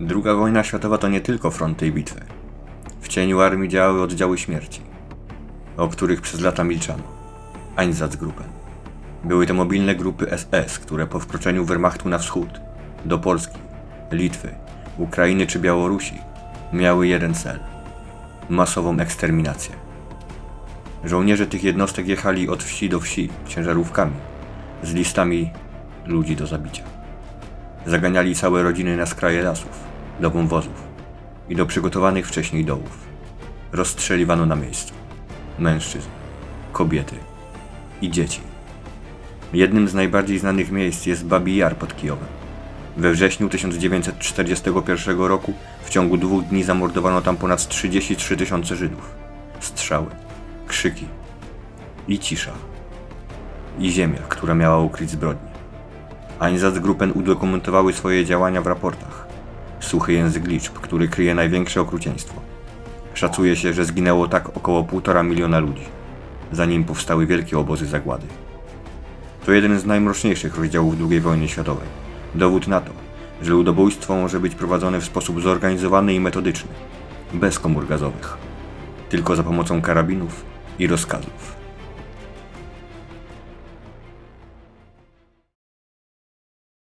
Druga wojna światowa to nie tylko fronty i bitwy. W cieniu armii działały oddziały śmierci, o których przez lata milczano. Einsatzgruppen. Były to mobilne grupy SS, które po wkroczeniu Wehrmachtu na wschód, do Polski, Litwy, Ukrainy czy Białorusi, miały jeden cel masową eksterminację. Żołnierze tych jednostek jechali od wsi do wsi ciężarówkami z listami ludzi do zabicia. Zaganiali całe rodziny na skraje lasów, do wąwozów i do przygotowanych wcześniej dołów. Rozstrzeliwano na miejscu mężczyzn, kobiety i dzieci. Jednym z najbardziej znanych miejsc jest Babi Jar pod Kijowem. We wrześniu 1941 roku w ciągu dwóch dni zamordowano tam ponad 33 tysiące Żydów. Strzały, krzyki i cisza. I ziemia, która miała ukryć zbrodnie. Einsatzgruppen udokumentowały swoje działania w raportach. Suchy język liczb, który kryje największe okrucieństwo. Szacuje się, że zginęło tak około 1,5 miliona ludzi, zanim powstały wielkie obozy zagłady. To jeden z najmroczniejszych rozdziałów II wojny światowej. Dowód na to, że ludobójstwo może być prowadzone w sposób zorganizowany i metodyczny, bez komór gazowych, tylko za pomocą karabinów i rozkazów.